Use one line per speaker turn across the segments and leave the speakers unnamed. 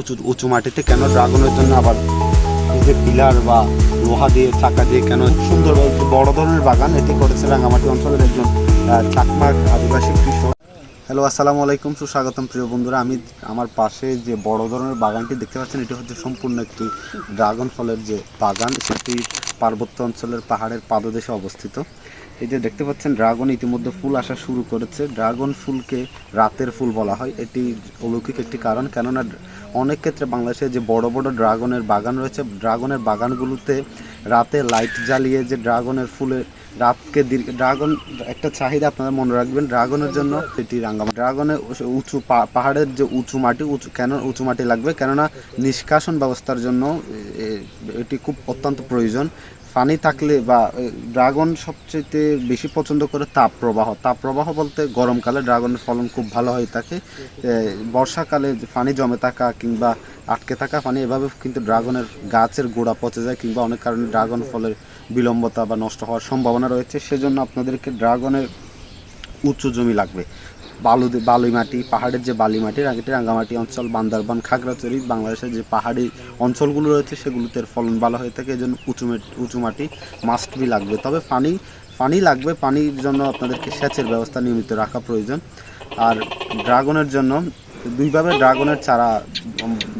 উঁচু উঁচু মাটিতে কেন ড্রাগনের জন্য আবার এই যে পিলার বা লোহা দিয়ে, চাকা দিয়ে কেন সুন্দর বড় ধরনের বাগান এটি করেছে রাঙামাটি অঞ্চলের একজন চাকমার চাকমা আদিবাসী কৃষক। হ্যালো, আসসালামু আলাইকুম, সুস্বাগতম প্রিয় বন্ধুরা। আমি আমার পাশে যে বড় ধরনের বাগানটি দেখতে পাচ্ছেন, এটি হচ্ছে সম্পূর্ণ একটি ড্রাগন ফলের যে বাগান, সেটি পার্বত্য অঞ্চলের পাহাড়ের পাদদেশে অবস্থিত। এই যে দেখতে পাচ্ছেন, ড্রাগন ইতিমধ্যে ফুল আসা শুরু করেছে। ড্রাগন ফুলকে রাতের ফুল বলা হয়। এটি অলৌকিক একটি কারণ, কেননা অনেক ক্ষেত্রে বাংলাদেশে যে বড় বড় ড্রাগনের বাগান রয়েছে, ড্রাগনের বাগানগুলোতে রাতে লাইট জ্বালিয়ে যে ড্রাগনের ফুলের রাতকে দীর্ঘ, ড্রাগন, একটা চাহিদা আপনারা মনে রাখবেন, ড্রাগনের জন্য এটি রাঙ্গামা ড্রাগনের উঁচু পাহাড়ের যে উঁচু মাটি, উঁচু, কেন উঁচু মাটি লাগবে? কেননা নিষ্কাশন ব্যবস্থার জন্য এটি খুব অত্যন্ত প্রয়োজন। পানি থাকলে বা ড্রাগন সবচেয়ে বেশি পছন্দ করে তাপ প্রবাহ তাপ প্রবাহ বলতে গরমকালে ড্রাগনের ফলন খুব ভালো হয়ে থাকে। বর্ষাকালে পানি জমে থাকা কিংবা আটকে থাকা পানি, এভাবে কিন্তু ড্রাগনের গাছের গোড়া পচে যায় কিংবা অনেক কারণে ড্রাগন ফলের বিলম্বতা বা নষ্ট হওয়ার সম্ভাবনা রয়েছে, সেজন্য আপনাদেরকে ড্রাগনের উঁচু জমি লাগবে। বালু বালুই মাটি, পাহাড়ের যে বালি মাটি রাঙ্গিটি রাঙ্গামাটি অঞ্চল, বান্দারবান খাগড়াচড়ি বাংলাদেশের যে পাহাড়ি অঞ্চলগুলো রয়েছে, সেগুলোতে ফলন ভালো হয়ে থাকে এই জন্য উঁচু উঁচু মাটি মাস্ট বি লাগবে। তবে পানি পানি লাগবে, পানির জন্য আপনাদেরকে সেচের ব্যবস্থা নিয়মিত রাখা প্রয়োজন। আর ড্রাগনের জন্য দুইভাবে ড্রাগনের চারা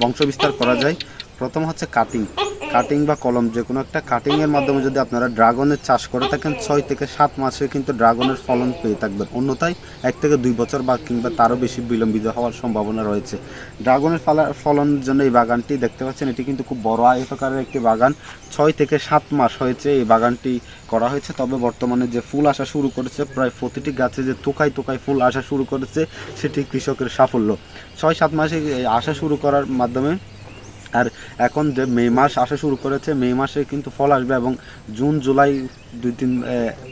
বংশবিস্তার করা যায়। প্রথম হচ্ছে কাটিং কাটিং বা কলম, যে কোনো একটা কাটিংয়ের মাধ্যমে যদি আপনারা ড্রাগনের চাষ করে থাকেন, ছয় থেকে সাত মাসে কিন্তু ড্রাগনের ফলন পেয়ে থাকবেন। অন্যথায় এক থেকে দুই বছর বা কিংবা তারও বেশি বিলম্বিত হওয়ার সম্ভাবনা রয়েছে। ড্রাগনের ফলা- ফলনের জন্য এই বাগানটি দেখতে পাচ্ছেন, এটি কিন্তু খুব বড় আয়তকারের একটি বাগান। ছয় থেকে সাত মাস হয়েছে এই বাগানটি করা হয়েছে, তবে বর্তমানে যে ফুল আসা শুরু করেছে, প্রায় প্রতিটি গাছে যে তোকায় তোকায় ফুল আসা শুরু করেছে, সেটি কৃষকের সাফল্য। ছয় সাত মাসে আসা শুরু করার মাধ্যমে এখন যে মে মাস আসা শুরু করেছে, মে মাসে কিন্তু ফল আসবে এবং জুন, জুলাই দুই তিন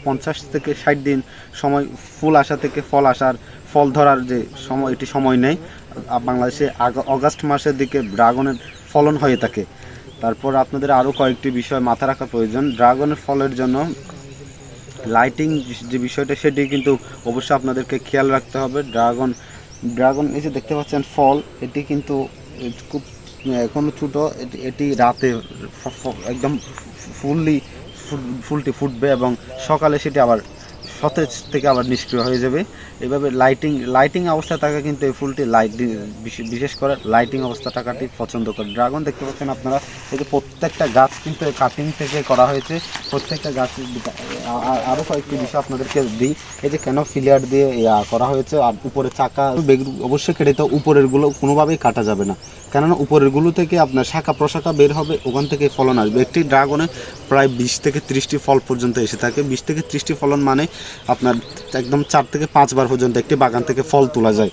পঞ্চাশ থেকে ষাট দিন সময় ফুল আসা থেকে ফল আসার, ফল ধরার যে সময়, এটি সময় নেই। বাংলাদেশে অগাস্ট মাসের দিকে ড্রাগনের ফলন হয়ে থাকে। তারপর আপনাদের আরও কয়েকটি বিষয় মাথা রাখা প্রয়োজন। ড্রাগনের ফলের জন্য লাইটিং যে বিষয়টা, সেটি কিন্তু অবশ্যই আপনাদেরকে খেয়াল রাখতে হবে। ড্রাগন ড্রাগন, এই যে দেখতে পাচ্ছেন ফল, এটি কিন্তু খুব এখনও ছোটো। এটি রাতে একদম ফুললি ফুলটি ফুটবে এবং সকালে সেটি আবার সতেজ থেকে আবার নিষ্ক্রিয় হয়ে যাবে। এভাবে লাইটিং লাইটিং অবস্থা থাকা কিন্তু এই ফুলটি লাইট বিশেষ করে লাইটিং অবস্থা থাকাটি পছন্দ করে। ড্রাগন দেখতে পাচ্ছেন আপনারা, এই যে প্রত্যেকটা গাছ কিন্তু কাটিং থেকে করা হয়েছে। প্রত্যেকটা গাছ আরও কয়েকটি বিষয় আপনাদেরকে দিই। এই যে কেন ফিলিয়ার দিয়ে করা হয়েছে, আর উপরে চাকা অবশ্যই কেটে তো উপরেরগুলো কোনোভাবেই কাটা যাবে না। কেননা উপরেরগুলো থেকে আপনার শাখা প্রশাখা বের হবে, ওখান থেকে ফলন আসবে। একটি ড্রাগনে প্রায় বিশ থেকে ত্রিশটি ফল পর্যন্ত এসে থাকে। বিশ থেকে ত্রিশটি ফলন মানে আপনার একদম চার থেকে পাঁচবার পর্যন্ত একটি বাগান থেকে ফল তোলা যায়।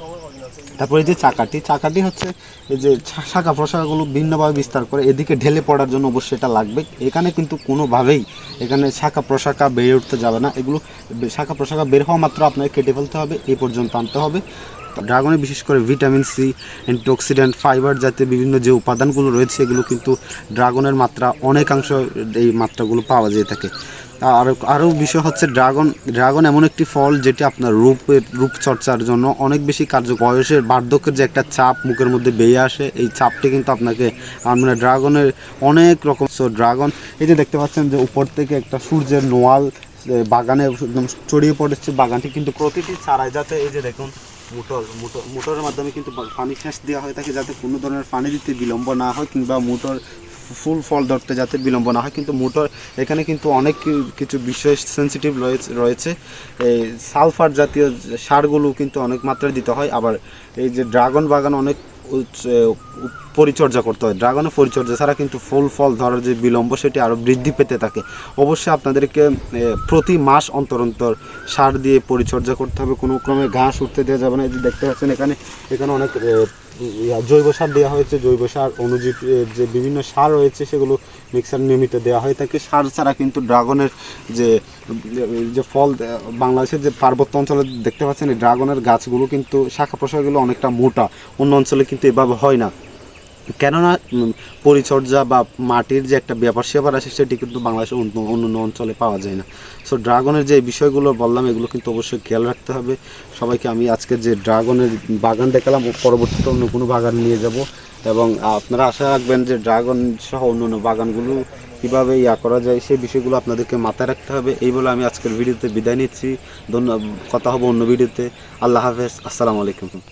তারপরে এই যে চাকাটি চাকাটি হচ্ছে এই যে শাখা প্রশাখাগুলো ভিন্নভাবে বিস্তার করে এদিকে ঢেলে পড়ার জন্য অবশ্যই এটা লাগবে। এখানে কিন্তু কোনোভাবেই এখানে শাখা প্রশাখা বেড়ে উঠতে যাবে না। এগুলো শাখা প্রশাখা বের হওয়া মাত্র আপনাকে কেটে ফেলতে হবে এই পর্যন্ত আনতে হবে। ড্রাগনে বিশেষ করে ভিটামিন সি অ্যান্টিঅক্সিডেন্ট ফাইবার জাতীয় বিভিন্ন যে উপাদানগুলো রয়েছে এগুলো কিন্তু ড্রাগনের মাত্রা অনেকাংশ এই মাত্রাগুলো পাওয়া যেয়ে থাকে। আর আরও বিষয় হচ্ছে ড্রাগন ড্রাগন এমন একটি ফল যেটি আপনার রূপের রূপচর্চার জন্য অনেক বেশি কার্য বয়সের বার্ধক্যের যে একটা চাপ মুখের মধ্যে বেয়ে আসে এই চাপটি কিন্তু আপনাকে আহ, মানে ড্রাগনের অনেক রকম সো ড্রাগন এই যে দেখতে পাচ্ছেন যে উপর থেকে একটা সূর্যের নোয়াল বাগানে একদম ছড়িয়ে পড়েছে বাগানটি, কিন্তু প্রতিটি চারায় যাতে এই যে দেখুন, মোটর মোটর, মোটরের মাধ্যমে কিন্তু পানি সেচ দেওয়া হয়ে থাকে যাতে কোনো ধরনের পানি দিতে বিলম্ব না হয় কিংবা মোটর ফুল ফল ধরতে যাতে বিলম্ব না হয়, কিন্তু মোটর এখানে কিন্তু অনেক কিছু বিশেষ সেন্সিটিভ রয়েছে এই সালফার জাতীয় সারগুলো কিন্তু অনেক মাত্রায় দিতে হয়। আবার এই যে ড্রাগন বাগান অনেক পরিচর্যা করতে হয়। ড্রাগনের পরিচর্যা ছাড়া কিন্তু ফুল ফল ধরার যে বিলম্ব সেটি আরও বৃদ্ধি পেতে থাকে। অবশ্যই আপনাদেরকে প্রতি মাস অন্তর অন্তর সার দিয়ে পরিচর্যা করতে হবে। কোনো ক্রমে ঘাস উঠতে দেওয়া যাবে না। এই যে দেখতে পাচ্ছেন এখানে এখানে অনেক জৈব সার দেওয়া হয়েছে। জৈব সার অনুজীব যে বিভিন্ন সার রয়েছে সেগুলো মিক্সার নিয়মিত দেওয়া হয়ে থাকে। সার ছাড়া কিন্তু ড্রাগনের যে যে ফল বাংলাদেশের যে পার্বত্য অঞ্চলে দেখতে পাচ্ছেন, এই ড্রাগনের গাছগুলো কিন্তু শাখা প্রশাখাগুলো অনেকটা মোটা। অন্য অঞ্চলে কিন্তু এভাবে হয় না। কেননা পরিচর্যা বা মাটির যে একটা ব্যাপার স্যাপার আছে সেটি কিন্তু বাংলাদেশের অন্য অন্য অঞ্চলে পাওয়া যায় না। সো ড্রাগনের যে বিষয়গুলো বললাম, এগুলো কিন্তু অবশ্যই খেয়াল রাখতে হবে। সবাইকে আমি আজকে যে ড্রাগনের বাগান দেখালাম পরবর্তীতে অন্য কোনো বাগান নিয়ে যাব। এবং আপনারা আশা রাখবেন যে ড্রাগন সহ অন্য অন্য বাগানগুলো কীভাবে ইয়া করা যায়, সেই বিষয়গুলো আপনাদেরকে মাথায় রাখতে হবে। এই বলে আমি আজকের ভিডিওতে বিদায় নিচ্ছি। ধন্যবাদ কথা হবে অন্য ভিডিওতে। আল্লাহ হাফেজ। আসসালামু আলাইকুম।